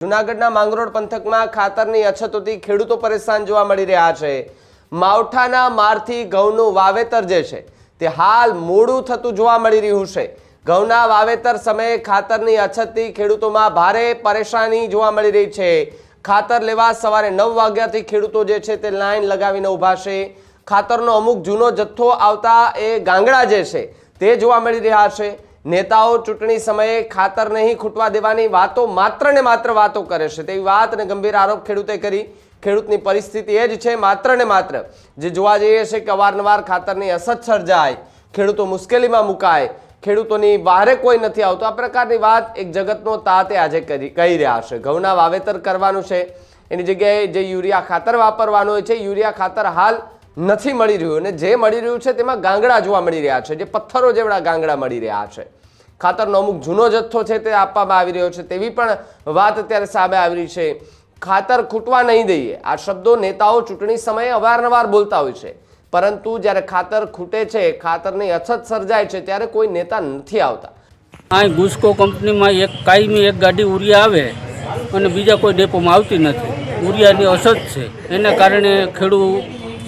જુનાગઢના માંગરોળ પંથકમાં ખાતરની અછતોથી ખેડૂતો પરેશાન જોવા મળી રહ્યા છે. માવઠાના મારથી ઘઉંનું વાવેતર જે છે, તે હાલ મોડું થતું જોવા મળી રહ્યું છે. ઘઉંના વાવેતર સમયે ખાતરની અછતથી ખેડૂતોમાં ભારે પરેશાની જોવા મળી રહી છે. ખાતર લેવા સવારે નવ વાગ્યાથી ખેડૂતો જે છે, તે લાઈન લગાવીને ઊભા છે. ખાતરનો અમુક જૂનો જથ્થો આવતા એ ગાંગડા જે છે, તે જોવા મળી રહ્યા છે. નેતાઓ ચૂંટણી સમયે ખાતર નહીં ખૂટવા દેવાની વાતો માત્ર ને માત્ર વાતો કરે છે. તેવી વાત અને ગંભીર આરોપ ખેડૂતે કરી. ખેડૂતની પરિસ્થિતિ એ જ છે, માત્ર ને માત્ર જે જોવા જઈએ છે કે અવારનવાર ખાતરની અસત સર્જાય, ખેડૂતો મુશ્કેલીમાં મુકાય, ખેડૂતોની બહારે કોઈ નથી આવતું. આ પ્રકારની વાત એક જગતનો તાતે આજે કરી, કહી રહ્યા છે. ઘઉંના વાવેતર કરવાનું છે. એની જગ્યાએ જે યુરિયા ખાતર વાપરવાનું હોય છે, યુરિયા ખાતર હાલ નથી મળી રહ્યું અને જે મળી રહ્યું છે તેમાં ગાંગડા જોવા મળી રહ્યા છે, જે પથ્થરો જેવડા ગાંગડા મળી રહ્યા છે. ખાતરનો અમુક જૂનો જથ્થો છે તે આપવામાં આવી રહ્યો છે તેવી પણ વાત અત્યારે સામે આવી છે. ખાતર ખૂટવા નહીં દઈએ, આ શબ્દો નેતાઓ ચૂંટણી સમયે અવારનવાર બોલતા હોય છે. પરંતુ જ્યારે ખાતર ખૂટે છે, ખાતરની અછત સર્જાય છે, ત્યારે કોઈ નેતા નથી આવતા. અહીં ગુસ્કો કંપનીમાં એક કાયમી એક ગાડી ઉરિયા આવે અને બીજા કોઈ ડેપોમાં આવતી નથી. ઉરિયાની અછત છે. એના કારણે ખેડૂત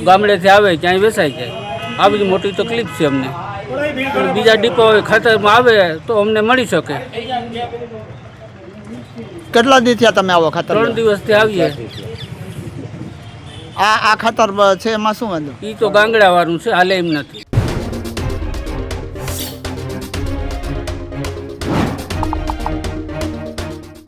ગામડેથી આવે ક્યાંય વેચાઈ જાય. આવી મોટી તકલીફ છે અમને. બીજા ડીપો ખાતરમાં આવે તો અમને મળી શકે. કેટલા દિવસ થયા તમે આવો ખાતર ત્રણ દિવસથી આવીએ. આ આ ખાતર છે એમાં શું વાંધો? એ તો ગાંગડાવાળું છે હાલે એમ નથી.